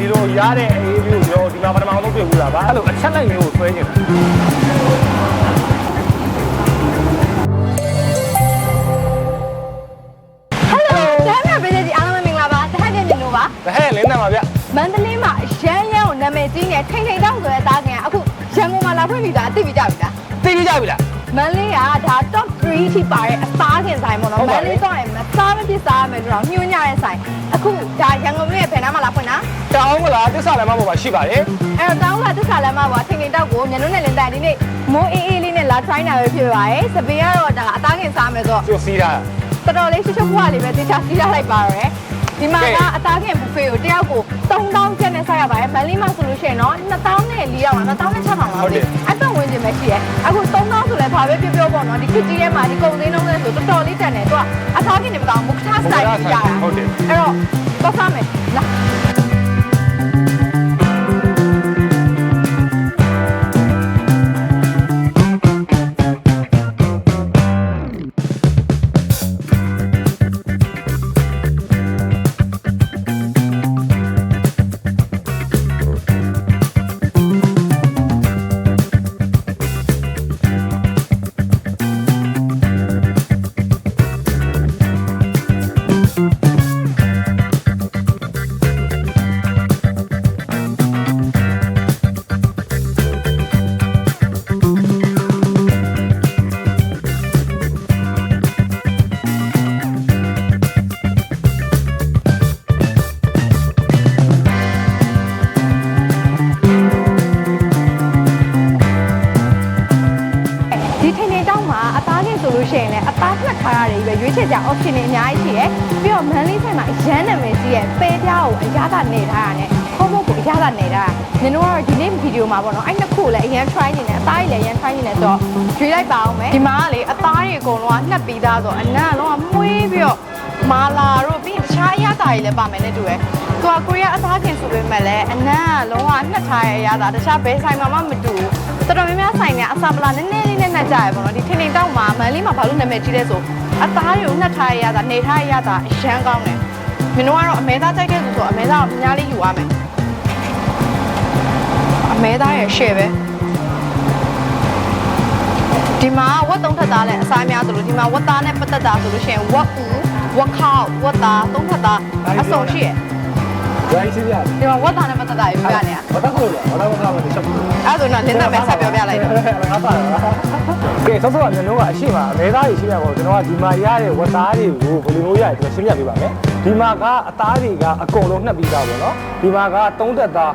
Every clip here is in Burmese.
နဲ့ဒီလိုရတဲ့အေးမျိုးရောဒီမှာပထမဆုံးတွေ့ဘူးလားဗျာအဲ့လိုအချက်လိုက်မျိုးကိုဆွဲနေတာဟယ်လိုတဟမ်းမြပေးတဲ့ဒီအားလုံးပဲမင်္ဂလာပါတဟမ်းပြန်ပြန်လို့ပါဒါဟဲ့လင်းတယ်ပါဗျမန္တလေးမှာရမ်းရမ်းကိုနာမည်ကြီးနေထိန်ထိန်တောက်ဆိုတဲ့အသားခင်ကအခုရန်ကုန်မှာလာဖွင့်ပြီးသားအသိပြီးကြပြီလားသိပြီးကြပြီလားမန္တလေးကဒါ top 3ထိပါတဲ့အသားခင်ဆိုင်ပေါ့နော်ဟုတ်မပါန္တပြီလေးတော့ရင်မစားမဖြစ်စားရမယ်လို့တော့ညွှန်းညတဲ့ဆိုင်အခုဒါရန်ကုန်မြို့ရဲ့ဘယ်နားမှာလာဖွင့်တာတောင်းမလားတစ္ဆာလည်းမပေါ်မှာရှိပါတယ်အဲ့တော့တောင်းလာတစ္ဆာလမ်းမှာပေါ့ထိန်ထိန်တောက်ကိုမြန်တို့နဲ့လင်းတိုင်ဒီနေ့မိုးအေးအေးလေးနဲ့လာ try တာပဲဖြစ်ပါရဲ့စပင်ကတော့ဒါအသားခင်စားမယ်ဆိုတော့ကျိုးစီးတာတော်တော်လေးရှုပ်ရှုပ်ဖွားလေးပဲတေချာစီးရလိုက်ပါရယ်ဒီမှာကအသားခင်ဘူဖေကိုတယောက်ကို3000ကျပ်နဲ့ဆက်ရပါတယ်မန်လေးမှာဆိုလို့ရှိရင်တော့2000နဲ့4ရောက်တာ2000နဲ့6000လောက်ပြီအဲ့တော့ဝင်ခြင်း ပဲရှိရဲအခု3000ဆိုလဲဘာပဲပြောပြောပေါ့နော်ဒီခစ်ကြီးထဲမှာဒီကုံသိန်းလုံးနဲ့ဆိုတော်တော်လေးတန်တယ်သူကအသားခင်တွေမကောင်းမုခထားစတိုင်ကြီးရတာဟုတ်တယ်အဲ့တော့တော့စားမယ်လာ ရတယ်ပဲရွေးချယ်ကြ option တွေအများကြီးရှိရယ်ပြီးတော့မန်လေးဆိုင်မှာအရန်နာမည်ကြီးရဲ့ပဲပြားကိုအရသာနေထားရတယ်ခုံးမုတ်ကိုအရသာနေထားတာနင်တို့ကတော့ဒီနေ့ဗီဒီယိုမှာပေါ့နော်အဲ့နှစ်ခုကိုလည်းအရန် try နေတယ်အသားကြီးလည်းအရန် try နေတယ်ဆိုတော့ရွေးလိုက်ပါအောင်မယ်ဒီမှာကလေအသားတွေအကုန်လုံးကနှက်ပြီးသားဆိုတော့အနံ့လုံးကမွေးပြီးတော့မာလာတို့ပြီးရင်တခြားအရသာတွေလည်းပါမယ်နဲ့တူရယ်သူကကိုရီးယားအသားခင်ဆိုပေမဲ့လည်းအနံ့ကလုံးဝနှက်ထားရဲ့အရသာတခြားဘယ်ဆိုင်မှာမှမတူဘူးတော်တော်များများဆိုင်နေအစာပလာနည်းနည်း လေးနဲ့နှက်ကြရပေါ့နော်ဒီထင်ထင်တောက်မှာမန်လေးမှာဘာလို့နာမည်ကြီးလဲဆိုအသားတွေကိုနှက်ထားရရတာနေထားရရတာအရန်ကောင်းတယ်မင်းတို့ကတော့အမဲသားကြိုက်တဲ့သူဆိုအမဲသားကိုအများလေးယူရမယ်အမဲသားရဲ့ရှယ်ပဲဒီမှာဝတ်သုံးထပ်သားနဲ့အစားများသလိုဒီမှာဝတ်သားနဲ့ပတ်သက်တာဆိုလို့ရှိရင်ဝတ်ဦးဝတ်ခောက်ဝတ်သားသုံးထပ်သားအစုံရှိရယ် ရိုင်းစီးရတယ်ဒီမှာဝတ်သားနဲ့ပတ်သက်တာယူရနေရဘာတော့လို့လဲဘာတော့မကောင်းဘူးချက်ဘူးအဲ့ဒါဆိုတော့လင်းသက်ပဲဆက်ပြောပြလိုက်တော့ငါပါလားကဲဆောစောကကျွန်တော်ကအရှိမအမဲသားကြီးရှိရပါတော့ကျွန်တော်ကဒီမှာရတဲ့ဝတ်သားတွေကိုဘယ်လိုမျိုးရလဲကျွန်တော်ရှင်းပြပေးပါမယ်ဒီမှာကအသားတွေကအကုန်လုံးနှက်ပြီးသားပေါ့နော်ဒီမှာကသုံးသက်သား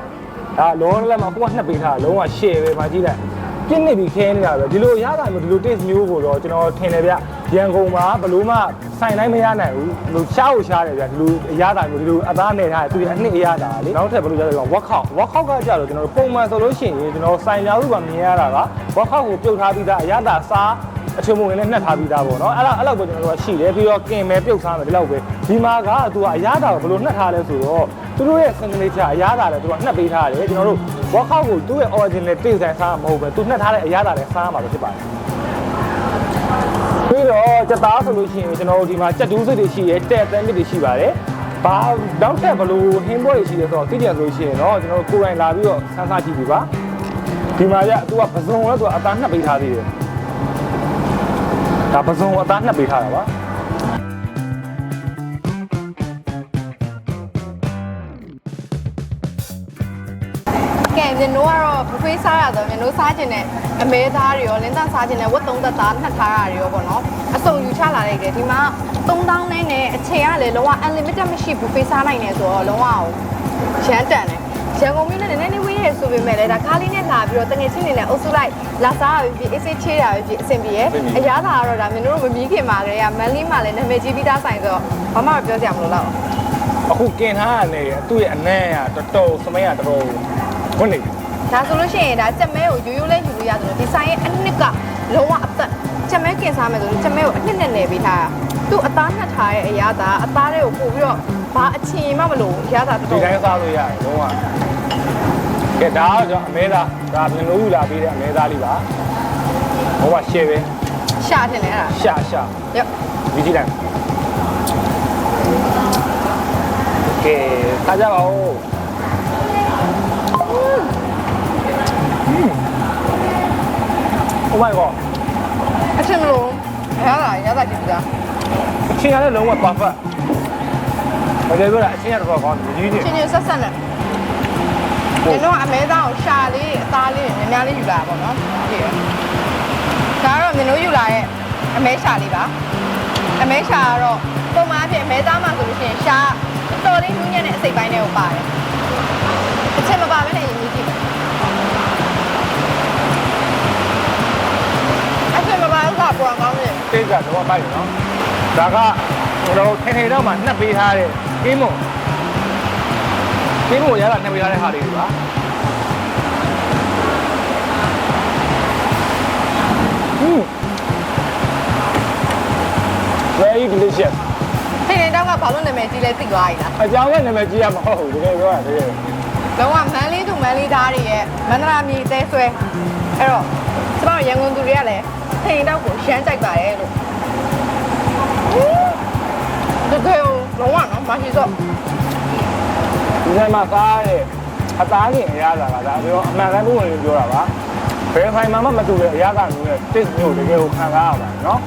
ဒါလုံးဝလည်းမအခုကနှက်ပေးထားလုံးဝ share ပဲမှာကြည့်လိုက်ပြင်းနေပြီခဲနေတာပဲဒီလိုရတာမျိုးဒီလို taste မျိုးကိုတော့ကျွန်တော်ထင်တယ်ဗျ ရန်ကုန်မှာဘလို့မှဆိုင်တိုင်းမရနိုင်ဘူးဒီလိုရှားကိုရှားတယ်ဗျဒီလိုအရသာမျိုးဒီလိုအသားနဲ့ထားတယ်သူကအနှစ်အရသာလေနောက်ထပ်ဘလို့ကြလဲဆိုတော့ work out work out ကကြတော့ကျွန်တော်ပုံမှန်ဆိုလို့ရှိရင်ကျွန်တော်ဆိုင်များဥပမာမြင်ရတာက work out ကိုပြုတ်ထားပြီးသားအရသာစားအချုံမဝင်နဲ့နှက်ထားပြီးသားပေါ့နော်အဲ့ဒါအဲ့လောက်ကိုကျွန်တော်တို့ကရှိတယ်ပြီးတော့ကင်မယ်ပြုတ်စားမယ်ဒီလောက်ပဲဒီမှာကသူကအရသာကိုဘလို့နှက်ထားလဲဆိုတော့သူတို့ရဲ့ signature အရသာလည်းသူကနှက်ပေးထားတယ်ကျွန်တော်တို့ work out ကိုသူ့ရဲ့ original taste တိုင်းစားမှာမဟုတ်ပဲသူနှက်ထားတဲ့အရသာလည်းစားမှာပဲဖြစ်ပါတယ် ပြီးတော့ကြက်သားဆိုလို့ရှိရင်ကျွန်တော်တို့ဒီမှာကြက်တူးစစ်တွေရှိရဲတဲ့တန်းတွေရှိပါတယ်။ဘာနောက်ထပ်ဘလို့ဟင်းပွဲတွေရှိရဲဆိုတော့သိကြဆိုလို့ရှိရင်တော့ကျွန်တော်တို့ကိုယ်တိုင်လာပြီးတော့ဆန်းစားကြည့်ပြီပါ။ဒီမှာကျသူကပစုံလဲသူကအသားနှက်ပေးထားသေးတယ်။ဒါပစုံအသားနှက်ပေးထားတာပါ။ ကဲမြင်တို့ကတော့ဘဖေးစားရတော့မြင်တို့စားခြင်းနဲ့အမဲသားတွေရောလင်းသားစားခြင်းနဲ့ဝတ်သုံးသက်သားနှက်ထားတာတွေရောပေါ့နော်အစုံယူချလာလိုက်တယ်ဒီမှာ3000နဲ့နဲ့အချိန်ကလည်းလုံးဝ unlimited မရှိဘူးဖေးစားနိုင်တယ်ဆိုတော့လုံးဝရမ်းတန်တယ်ရန်ကုန်မြို့နဲ့နည်းနည်းလေးဝေးရဲဆိုပေမဲ့လည်းဒါကားလေးနဲ့လာပြီးတော့တငယ်ချင်းတွေနဲ့အုပ်စုလိုက်လာစားရပြီအေးစေးချေးတာပဲဖြစ်အဆင်ပြေရဲ့အရားသာကတော့ဒါမြင်တို့မမီးခင်ပါကြတဲ့ကမန်လေးမှာလည်းနာမည်ကြီးပြီးသားဆိုင်ဆိုတော့ဘာမှမပြောကြမလို့တော့အခုကင်ထားရတယ်သူ့ရဲ့အနံ့ကတော်တော်စမဲကတော်တော်ဝင်နေပြီ ဒါဆိုလို့ရှိရင်ဒါချက်မဲကိုရိုးရိုးလေးယူလို့ရတယ်လို့ဒီဆိုင်ရဲ့အနှစ်ကလုံးဝအသက်ချက်မဲกินစားမယ်ဆိုလို့ချက်မဲကိုအနှစ်နဲ့နယ်ပေးထားတာသူ့အသားနှက်ထားရဲ့အရာသာအသားတွေကိုပို့ပြီးတော့ဘာအချင်မှမလို့အရာသာတော်ဒီတော်တိုင်းစားလို့ရတယ်လုံးဝကဲဒါကတော့ကျွန်တော်အမဲသားဒါမြန်လို့ယူလာပေးတဲ့အမဲသားလေးပါဟိုက share ပဲရှာတင်လဲအဲ့ဒါရှာရှာရော့ဒီကြည့်လိုက်ကဲစားကြပါဦး Oh my god အချင်းမလို့ရတာရတာကြည့်ကြအချင်းရလည်းလုံးဝ perfect ဘာလဲပြောတာအချင်းရတော့ကောင်းတယ်ကြီးကြီးချင်းချင်းဆက်ဆက်နဲ့ကျွန်တော်အမဲသားကိုရှာလေးအသားလေးများများလေးယူလာပါတော့ကြည့်ရဒါကတော့မြင်လို့ယူလာရဲ့အမဲရှာလေးပါအမဲရှာကတော့ပုံမှန်အဖြစ်အမဲသားမှဆိုလို့ရှိရင်ရှာတော်လေးနူးညံ့တဲ့အစိတ်ပိုင်းတွေကိုပါတယ်အချက်မပါဘဲနဲ့ရင်ကြီးကြည့် တေးကတော့မိုက်နော်ဒါကကျွန်တော်ထင်ထင်တော့မှနှက်ပေးထားတဲ့ကင်းမွန်ကင်းမွန်ရတာနှက်ပေးထားတဲ့ဟာလေးတွေပါอืม very delicious ထိနေတော့ကဘာလို့နာမည်ကြီးလဲသိသွားပြီလားအကြောင်းရဲ့နာမည်ကြီးရမဟုတ်ဘူးတကယ်ပြောတာတကယ်လုံးဝမန်းလေးသူမန်းလေးသားတွေရဲ့မန္တရာမြေသဲဆွဲအဲ့တော့ကျမတို့ရန်ကုန်သူတွေကလည်းထိနေတော့ကိုရမ်းကြိုက်ပါတယ်လို့ တကယ်ကိုလုံးဝနော်မရှိစော့ဒီထဲမှာကားတဲ့အသားကြီးအရသာကဒါပြောအမှန်တမ်းပုံဝင်ပြောတာပါဘယ်ဖိုင်မှမမတူတဲ့အရသာမျိုးနဲ့ taste မျိုးတကယ်ကိုခံစားရပါတယ်နော်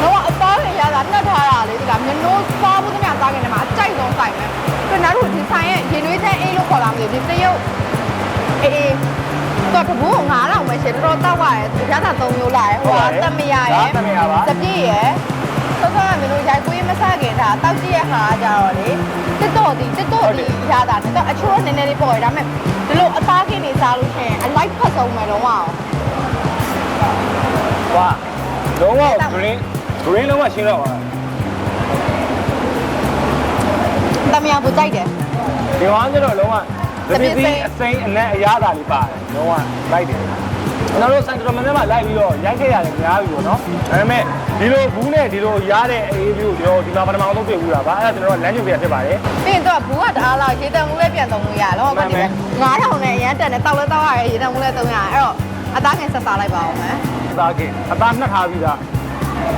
လုံးဝအသားတွေရတာနှက်ထားတာလေဒီကမျက်နှိုးစားဖို့တည်းများသားခင်ထဲမှာအကြိုက်ဆုံးဆိုင်ပဲပြီးနောက်တို့ဒီဆိုင်ရဲ့ရင်နွေးတဲ့အိတ်လို့ခေါ်လာမလို့ဒီတရုတ်အေးအေးတော့တဘူ9000ပဲရှင်တော်တော်တောက်ရတယ်ဒီကတာ3မျိုးလာတယ်ဟိုကတမရရဲ့တမရပါစပြည့်ရယ် ဆောဆောကမင်းတို့ရိုက်ကွေးမဆခင်တာတောက်ကြည့်ရဟာကြတော့လေတစ်တော့ဒီတစ်တော့ဒီရတာတော့အချိုးနည်းနည်းလေးပေါ်ရဒါပေမဲ့ဒီလိုအသားကင်းနေစားလို့ရှိရင်အလိုက်ဖတ်ဆုံးမယ်လုံးဝအောင်ဝါလုံးဝ green green လုံးဝရှင်းတော့ပါတမယပူကြိုက်တယ်ဒီဝမ်းကျတော့လုံးဝတပည့်ပြီးအစိမ်းအနက်အရသာလေးပါတယ်လုံးဝလိုက်တယ် ကျွန်တော်တို့စံတော်မင်းမှာလိုက်ပြီးတော့ရိုက်ခဲ့ရတယ်များပြီပေါ့နော်ဒါပေမဲ့ဒီလိုဘူးနဲ့ဒီလိုရတဲ့အေးလေးကိုကျွန်တော်ဒီမှာပထမဆုံးတွေ့ဘူးတာပါအဲ့ဒါကျွန်တော်လမ်းညွှန်ပြဖြစ်ပါတယ်ပြီးရင်တော့ဘူးကတအားလားရေတံမှုလည်းပြန်သုံးလို့ရတယ်လောကနေ9000နဲ့အရန်တက်နဲ့တောက်လဲတောက်ရတယ်ရေတံမှုလည်းသုံးရတယ်အဲ့တော့အသားကင်ဆက်စားလိုက်ပါအောင်မယ်အသားကင်အသားနှက်ထားပြီးသား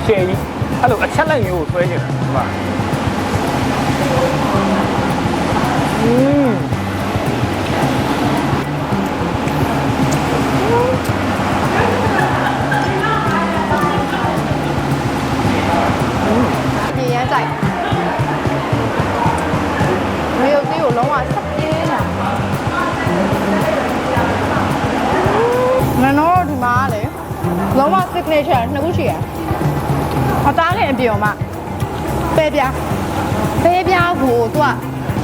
ရှယ်ကြီးအဲ့လိုအချက်လက်မျိုးကိုဆွဲနေတာဒီမှာ signature နှစ်ခုရှိရအသားနဲ့အပြင်မှာပဲပြပဲပြကိုသူက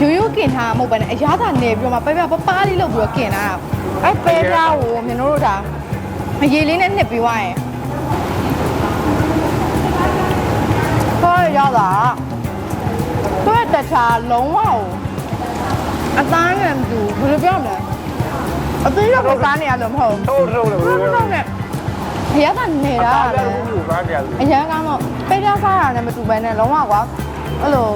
ရိုးရိုးကင်ထားမှာမဟုတ်ဘဲနဲ့အရသာနေပြီးတော့မှပဲပြပပားလေးလုပ်ပြီးတော့ကင်ထားတာအဲ့ပဲပြကိုမြင်တို့ဒါအရေးလေးနဲ့နှစ်ပြီးသွားရင်တော့ရတာသူ့ရဲ့တခြားလုံးဝအသားနဲ့မတူဘယ်လိုပြောမလဲအသေးရောစားနေရလို့မဟုတ်ထိုးထိုးလို့ဘူးဟုတ်တော့နဲ့ အရသာနေတာအားလေလည်းဘူးဘာတရားလို့အရန်ကောင်းတော့ပေးပြစားတာနဲ့မတူဘဲနဲ့လုံးဝကွာအဲ့လို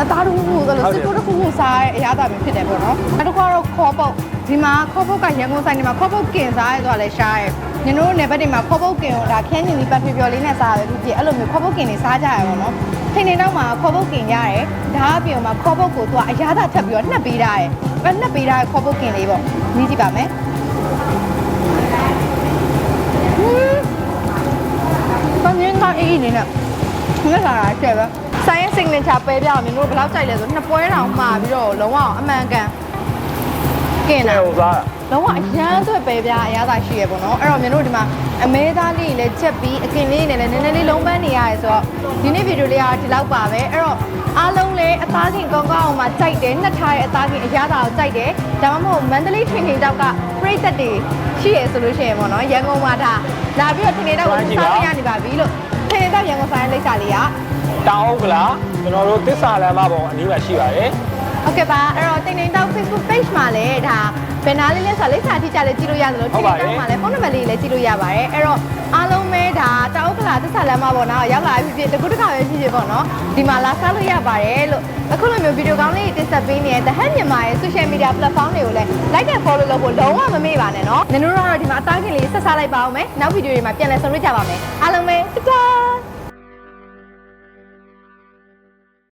အသားတူတူအဲ့လိုစစ်တူတစ်ခုခုစားရဲ့အရသာပဲဖြစ်တယ်ပေါ့နော်နောက်တစ်ခါတော့ခေါ်ပုတ်ဒီမှာခေါ်ပုတ်ကရန်ကုန်ဆိုင်တွေမှာခေါ်ပုတ်ကင်စားရဲဆိုတာလည်းရှားရဲ့ညတို့နယ်ဘက်တွေမှာခေါ်ပုတ်ကင်ကိုဒါခင်းညင်ပြီးပတ်ပြပျော်လေးနဲ့စားရတယ်ဖြစ်ဖြစ်အဲ့လိုမျိုးခေါ်ပုတ်ကင်တွေစားကြရပါတော့ထိန်နေတော့မှာခေါ်ပုတ်ကင်ရတယ်ဒါအပြင်မှာခေါ်ပုတ်ကိုသူကအရသာထပ်ပြီးတော့နှက်ပေးတာရဲ့အဲ့နှက်ပေးတာရဲ့ခေါ်ပုတ်ကင်လေးပေါ့မြည်ကြည့်ပါမယ်ဟင်းဘာ မြင်ကအေးအေးနေနဲ့ငါလာတာကျဲပဲဆိုင်ရဲ့ signature ပဲပြအောင်မျိုးတို့ဘယ်လောက်ကြိုက်လဲဆိုနှစ်ပွဲတောင်မှာပြီးတော့လုံးဝအမှန်ကန်ကင်ကျဲတာဟိုစားလုံးဝအရန်သွက်ပဲပြအရသာရှိရပေါ့နော်အဲ့တော့မျိုးတို့ဒီမှာအမဲသားလေးလည်းချက်ပြီးအကင်လေးနဲ့လည်းနည်းနည်းလေးလုံးပန်းနေရတယ်ဆိုတော့ဒီနေ့ဗီဒီယိုလေးကဒီလောက်ပါပဲအဲ့တော့အားလုံးလည်းအသားခင်ကောင်းကောင်းအောင်မှကြိုက်တယ်နှစ်ထားရဲ့အသားခင်အရသာကိုကြိုက်တယ်ဒါမှမဟုတ်မန္တလေးထင်ထင်တောက်ကပြိသက်တွေရှိရဆိုလို့ရှိရင်ပေါ့နော်ရန်ကုန်မှာဒါလာပြီးတော့ထင်ထင်တောက်ကိုစားလို့ရနေပါပြီလို့ ထင်ထင်တောက်ရန်ကုန်ဆိုင်ရဲ့လိပ်စာလေးကတောင်းကလားကျွန်တော်တို့တစ္ဆာလမ်းမပေါ်အနီးမှာရှိပါတယ် ဟုတ်ကဲ့ပါအဲ့တော့တိတ်တိတ်တောက် Facebook page မှာလည်းဒါဘယ်နာလေးလဲဆိုတော့လိပ်စာထိကြလည်းကြည့်လို့ရတယ်လို့တိတ်တိတ်တောက်မှာလည်းဖုန်းနံပါတ်လေးလည်းကြည့်လို့ရပါတယ်အဲ့တော့အားလုံးပဲဒါတောက်ဥက္ကလာသစ္စာလမ်းမပေါ်တော့ရောက်လာဖြစ်ဖြစ်တကူတခါပဲဖြစ်ဖြစ်ပေါ့နော်ဒီမှာလာစားလို့ရပါတယ်လို့အခုလိုမျိုးဗီဒီယိုကောင်းလေးတင်ဆက်ပေးနေတဲ့ The Head မြန်မာရဲ့ social media platform တွေကိုလည်း like and follow လုပ်ဖို့လုံးဝမမေ့ပါနဲ့နော်နင်တို့ကတော့ဒီမှာအသားခင်လေးဆက်စားလိုက်ပါအောင်မယ်နောက်ဗီဒီယိုတွေမှာပြန်လည်ဆုံတွေ့ကြပါမယ်အားလုံးပဲတ